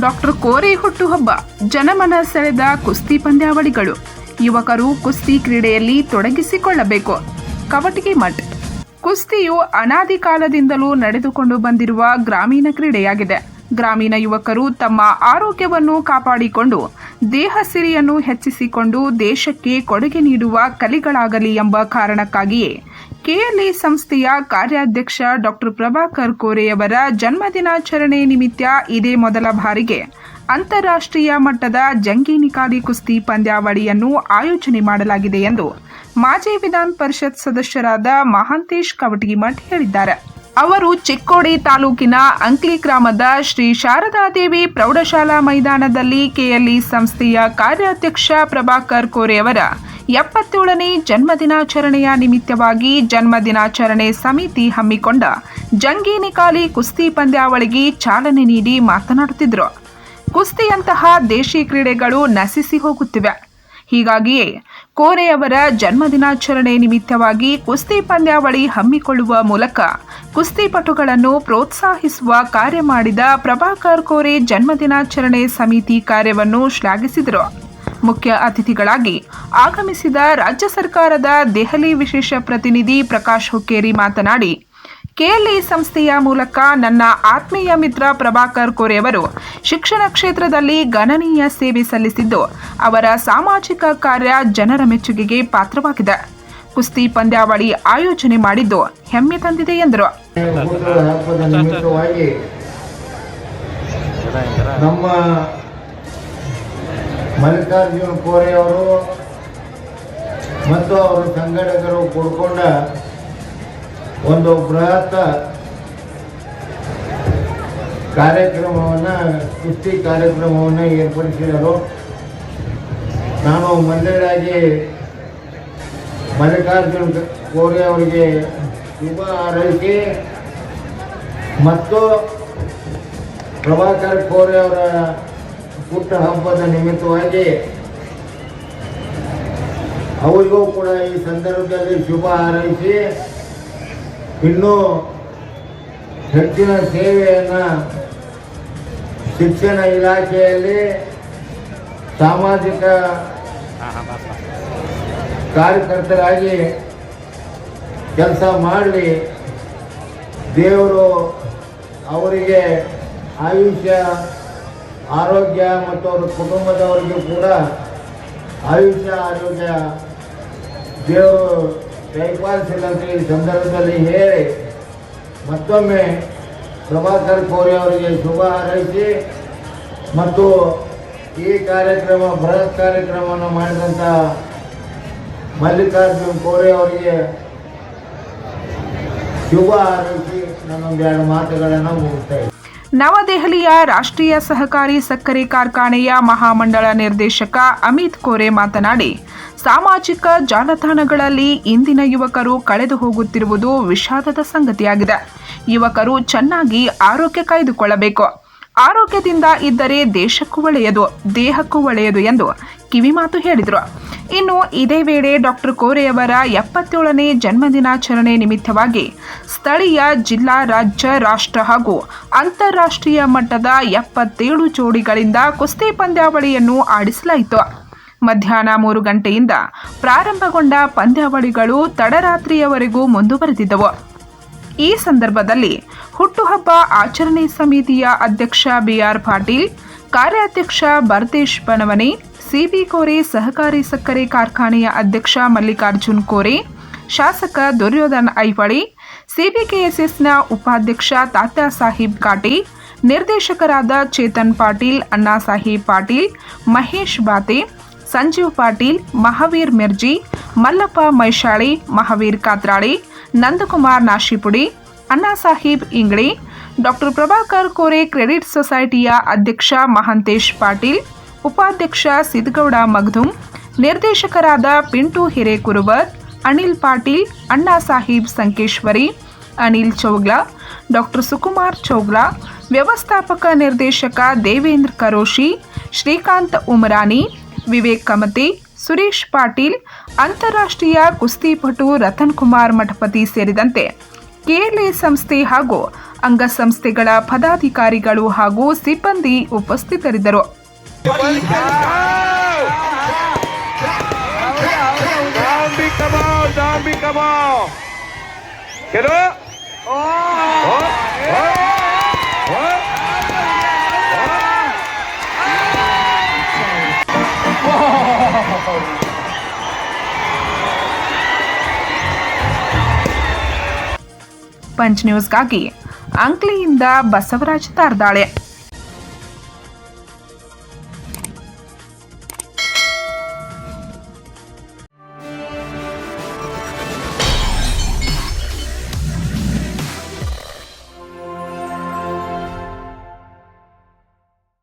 Doctor ಕೋರೆ ಹುಟ್ಟುಹಬ್ಬ, ಜನಮನ ಸೆಳೆದ ಕುಸ್ತಿ ಪಂದ್ಯಾವಳಿಗಳು. ಯುವಕರು ಕುಸ್ತಿ ಕ್ರೀಡೆಯಲ್ಲಿ ತೊಡಗಿಸಿಕೊಳ್ಳಬೇಕು. ಕವಟಗಿ ಮಠ್ ಕುಸ್ತಿಯು ಅನಾದಿ ಕಾಲದಿಂದಲೂ ನಡೆದುಕೊಂಡು ಬಂದಿರುವ ಗ್ರಾಮೀಣ ಕ್ರೀಡೆಯಾಗಿದೆ. ಗ್ರಾಮೀಣ ಯುವಕರು ತಮ್ಮ ಆರೋಗ್ಯವನ್ನು ಕಾಪಾಡಿಕೊಂಡು, ದೇಹ ಸಿರಿಯನ್ನು ಹೆಚ್ಚಿಸಿಕೊಂಡು ದೇಶಕ್ಕೆ ಕೊಡುಗೆ ನೀಡುವ ಕಲಿಗಳಾಗಲಿ ಎಂಬ ಕಾರಣಕ್ಕಾಗಿಯೇ ಕೆಎಲ್ಇ ಸಂಸ್ಥೆಯ ಕಾರ್ಯಾಧ್ಯಕ್ಷ ಡಾಕ್ಟರ್ ಪ್ರಭಾಕರ್ ಕೋರೆಯವರ ಜನ್ಮದಿನಾಚರಣೆ ನಿಮಿತ್ತ ಇದೇ ಮೊದಲ ಬಾರಿಗೆ ಅಂತಾರಾಷ್ಟ್ರೀಯ ಮಟ್ಟದ ಜಂಗಿ ನಿಕಾಲಿ ಕುಸ್ತಿ ಪಂದ್ಯಾವಳಿಯನ್ನು ಆಯೋಜನೆ ಮಾಡಲಾಗಿದೆ ಎಂದು ಮಾಜಿ ವಿಧಾನ ಪರಿಷತ್ ಸದಸ್ಯರಾದ ಮಹಾಂತೇಶ್ ಕವಟಗಿಮಠ್ ಹೇಳಿದ್ದಾರೆ. ಅವರು ಚಿಕ್ಕೋಡಿ ತಾಲೂಕಿನ ಅಂಕ್ಲಿ ಗ್ರಾಮದ ಶ್ರೀ ಶಾರದಾದೇವಿ ಪ್ರೌಢಶಾಲಾ ಮೈದಾನದಲ್ಲಿ ಕೆಎಲ್ಇ ಸಂಸ್ಥೆಯ ಕಾರ್ಯಾಧ್ಯಕ್ಷ ಪ್ರಭಾಕರ್ ಕೋರೆಯವರ ಎಪ್ಪತ್ತೇಳನೇ ಜನ್ಮದಿನಾಚರಣೆಯ ನಿಮಿತ್ತವಾಗಿ ಜನ್ಮದಿನಾಚರಣೆ ಸಮಿತಿ ಹಮ್ಮಿಕೊಂಡ ಜಂಗೀನಿಕಾಲಿ ಕುಸ್ತಿ ಪಂದ್ಯಾವಳಿಗೆ ಚಾಲನೆ ನೀಡಿ ಮಾತನಾಡುತ್ತಿದ್ದರು. ಕುಸ್ತಿಯಂತಹ ದೇಶಿ ಕ್ರೀಡೆಗಳು ನಶಿಸಿ ಹೋಗುತ್ತಿವೆ. ಹೀಗಾಗಿಯೇ ಕೋರೆಯವರ ಜನ್ಮದಿನಾಚರಣೆ ನಿಮಿತ್ತವಾಗಿ ಕುಸ್ತಿ ಪಂದ್ಯಾವಳಿ ಹಮ್ಮಿಕೊಳ್ಳುವ ಮೂಲಕ ಕುಸ್ತಿಪಟುಗಳನ್ನು ಪ್ರೋತ್ಸಾಹಿಸುವ ಕಾರ್ಯ ಮಾಡಿದ ಪ್ರಭಾಕರ್ ಕೋರೆ ಜನ್ಮದಿನಾಚರಣೆ ಸಮಿತಿ ಕಾರ್ಯವನ್ನು ಶ್ಲಾಘಿಸಿದರು. ಮುಖ್ಯ ಅತಿಥಿಗಳಾಗಿ ಆಗಮಿಸಿದ ರಾಜ್ಯ ಸರ್ಕಾರದ ದೆಹಲಿ ವಿಶೇಷ ಪ್ರತಿನಿಧಿ ಪ್ರಕಾಶ್ ಹುಕ್ಕೇರಿ ಮಾತನಾಡಿ ಕೆಎಲ್ಇ ಸಂಸ್ಥೆಯ ಮೂಲಕ ನನ್ನ ಆತ್ಮೀಯ ಮಿತ್ರ ಪ್ರಭಾಕರ್ ಕೋರೆಯವರು ಶಿಕ್ಷಣ ಕ್ಷೇತ್ರದಲ್ಲಿ ಗಣನೀಯ ಸೇವೆ ಸಲ್ಲಿಸಿದ್ದು, ಅವರ ಸಾಮಾಜಿಕ ಕಾರ್ಯ ಜನರ ಮೆಚ್ಚುಗೆಗೆ ಪಾತ್ರವಾಗಿದೆ. ಕುಸ್ತಿ ಪಂದ್ಯಾವಳಿ ಆಯೋಜನೆ ಮಾಡಿದ್ದು ಹೆಮ್ಮೆ ತಂದಿದೆ ಎಂದರು. ನಮ್ಮ ಮಲ್ಲಿಕಾರ್ಜುನ ಕೋರೆ ಅವರು ಮತ್ತು ಅವರ ಸಂಘಟಕರು ಕೂಡ್ಕೊಂಡ ಒಂದು ಬೃಹತ್ ಕಾರ್ಯಕ್ರಮವನ್ನು, ಕುಸ್ತಿ ಕಾರ್ಯಕ್ರಮವನ್ನು ಏರ್ಪಡಿಸಿದರು. ನಾನು ಮಂದಿರಾಗಿ ಮಲ್ಲಿಕಾರ್ಜುನ ಕೋರೆ ಅವರಿಗೆ ಶುಭ ಹಾರೈಸಿ, ಮತ್ತು ಪ್ರಭಾಕರ್ ಕೋರೆ ಅವರ ಪುಟ್ಟ ಹಬ್ಬದ ನಿಮಿತ್ತವಾಗಿ ಅವರಿಗೂ ಕೂಡ ಈ ಸಂದರ್ಭದಲ್ಲಿ ಶುಭ ಹಾರೈಸಿ ಇನ್ನೂ ಹೆಚ್ಚಿನ ಸೇವೆಯನ್ನು ಶಿಕ್ಷಣ ಇಲಾಖೆಯಲ್ಲಿ ಸಾಮಾಜಿಕ ಕಾರ್ಯಕರ್ತರಾಗಿ ಕೆಲಸ ಮಾಡಲಿ, ದೇವರು ಅವರಿಗೆ ಆಯುಷ್ಯ, ಆರೋಗ್ಯ ಮತ್ತು ಅವರ ಕುಟುಂಬದವರಿಗೂ ಕೂಡ ಆಯುಷ್ಯ, ಆರೋಗ್ಯ ದೇವರು ಈ ಸಂದರ್ಭದಲ್ಲಿ ಹೇಳಿ ಮತ್ತೊಮ್ಮೆ ಪ್ರಭಾಕರ್ ಕೋರಿ ಅವರಿಗೆ ಶುಭ ಹಾರೈಸಿ ಮತ್ತು ಈ ಕಾರ್ಯಕ್ರಮ, ಬೃಹತ್ ಕಾರ್ಯಕ್ರಮವನ್ನು ಮಾಡಿದಂಥ ಮಲ್ಲಿಕಾರ್ಜುನ್ ಕೋರೆ ಅವರಿಗೆ ಶುಭ ಹಾರೈಸಿ ಎರಡು ಮಾತುಗಳನ್ನು ಮುಗಿಸ್ತಾ ನವದೆಹಲಿಯ ರಾಷ್ಟ್ರೀಯ ಸಹಕಾರಿ ಸಕ್ಕರೆ ಕಾರ್ಖಾನೆಯ ಮಹಾಮಂಡಳ ನಿರ್ದೇಶಕ ಅಮಿತ್ ಕೋರೆ ಮಾತನಾಡಿ, ಸಾಮಾಜಿಕ ಜಾಲತಾಣಗಳಲ್ಲಿ ಇಂದಿನ ಯುವಕರು ಕಳೆದು ಹೋಗುತ್ತಿರುವುದು ವಿಷಾದದ ಸಂಗತಿಯಾಗಿದೆ. ಯುವಕರು ಚೆನ್ನಾಗಿ ಆರೋಗ್ಯ ಕಾಯ್ದುಕೊಳ್ಳಬೇಕು. ಆರೋಗ್ಯದಿಂದ ಇದ್ದರೆ ದೇಶಕ್ಕೂ ಒಳ್ಳೆಯದು, ದೇಹಕ್ಕೂ ಒಳ್ಳೆಯದು ಎಂದು ಕಿವಿಮಾತು ಹೇಳಿದರು. ಇನ್ನು ಇದೇ ವೇಳೆ ಡಾಕ್ಟರ್ ಕೋರೆಯವರ ಎಪ್ಪತ್ತೇಳನೇ ಜನ್ಮದಿನಾಚರಣೆ ನಿಮಿತ್ತವಾಗಿ ಸ್ಥಳೀಯ ಜಿಲ್ಲಾ, ರಾಜ್ಯ, ರಾಷ್ಟ್ರ ಹಾಗೂ ಅಂತಾರಾಷ್ಟ್ರೀಯ ಮಟ್ಟದ ಎಪ್ಪತ್ತೇಳು ಜೋಡಿಗಳಿಂದ ಕುಸ್ತಿ ಪಂದ್ಯಾವಳಿಯನ್ನು ಆಡಿಸಲಾಯಿತು. ಮಧ್ಯಾಹ್ನ ಮೂರು ಗಂಟೆಯಿಂದ ಪ್ರಾರಂಭಗೊಂಡ ಪಂದ್ಯಾವಳಿಗಳು ತಡರಾತ್ರಿಯವರೆಗೂ ಮುಂದುವರೆದಿದ್ದವು. ಈ ಸಂದರ್ಭದಲ್ಲಿ ಹುಟ್ಟುಹಬ್ಬ ಆಚರಣೆ ಸಮಿತಿಯ ಅಧ್ಯಕ್ಷ ಬಿಆರ್ ಪಾಟೀಲ್ ಕಾರ್ಯಾಧ್ಯಕ್ಷ ಭರತೇಶ್ ಬಣವನೆ ಸಿಬಿ ಕೋರೆ ಸಹಕಾರಿ ಸಕ್ಕರೆ ಕಾರ್ಖಾನೆಯ ಅಧ್ಯಕ್ಷ ಮಲ್ಲಿಕಾರ್ಜುನ್ ಕೋರೆ, ಶಾಸಕ ದುರ್ಯೋಧನ್ ಐವಳಿ ಸಿಬಿಕೆಎಸ್ಎಸ್ನ ಉಪಾಧ್ಯಕ್ಷ ತಾತ್ಯಾ ಸಾಹಿಬ್ ಕಾಟಿ, ನಿರ್ದೇಶಕರಾದ ಚೇತನ್ ಪಾಟೀಲ್, ಅಣ್ಣಾ ಸಾಹೇಬ್ ಪಾಟೀಲ್, ಮಹೇಶ್ ಬಾತೆ, ಸಂಜೀವ್ ಪಾಟೀಲ್, ಮಹಾವೀರ್ ಮಿರ್ಜಿ, ಮಲ್ಲಪ್ಪ ಮೈಶಾಳಿ, ಮಹಾವೀರ್ ಕಾತ್ರಾಳಿ, ನಂದಕುಮಾರ್ ನಾಶಿಪುಡಿ, ಅಣ್ಣಾ ಸಾಹೇಬ್ ಇಂಗ್ಳಿ ಡಾಕ್ಟರ್ ಪ್ರಭಾಕರ್ ಕೋರೆ ಕ್ರೆಡಿಟ್ ಸೊಸೈಟಿಯ ಅಧ್ಯಕ್ಷ ಮಹಾಂತೇಶ್ ಪಾಟೀಲ್, ಉಪಾಧ್ಯಕ್ಷ ಸಿದ್ಗೌಡ ಮಗ್ಧುಂ, ನಿರ್ದೇಶಕರಾದ ಪಿಂಟು ಹಿರೇಕುರುಬರ್ ಅನಿಲ್ ಪಾಟೀಲ್, ಅಣ್ಣಾ ಸಾಹೀಬ್ ಸಂಕೇಶ್ವರಿ, ಅನಿಲ್ ಚೌಗ್ಲಾ, ಡಾಕ್ಟರ್ ಸುಕುಮಾರ್ ಚೌಗ್ಲಾ, ವ್ಯವಸ್ಥಾಪಕ ನಿರ್ದೇಶಕ ದೇವೇಂದ್ರ ಕರೋಶಿ, ಶ್ರೀಕಾಂತ್ ಉಮರಾನಿ ವಿವೇಕ್ ಕಮತಿ, ಸುರೇಶ್ ಪಾಟೀಲ್, ಅಂತಾರಾಷ್ಟ್ರೀಯ ಕುಸ್ತಿಪಟು ರತನ್ ಕುಮಾರ್ ಮಠಪತಿ ಸೇರಿದಂತೆ ಕೆಎಲ್ಎ ಸಂಸ್ಥೆ ಹಾಗೂ ಅಂಗಸಂಸ್ಥೆಗಳ ಪದಾಧಿಕಾರಿಗಳು ಹಾಗೂ ಸಿಬ್ಬಂದಿ ಉಪಸ್ಥಿತರಿದ್ದರು. ಪಂಚ್ ನ್ಯೂಸ್ಗಾಗಿ ಅಂಕ್ಲಿಯಿಂದ ಬಸವರಾಜ್ ತಾರ್ದಾಳೆ.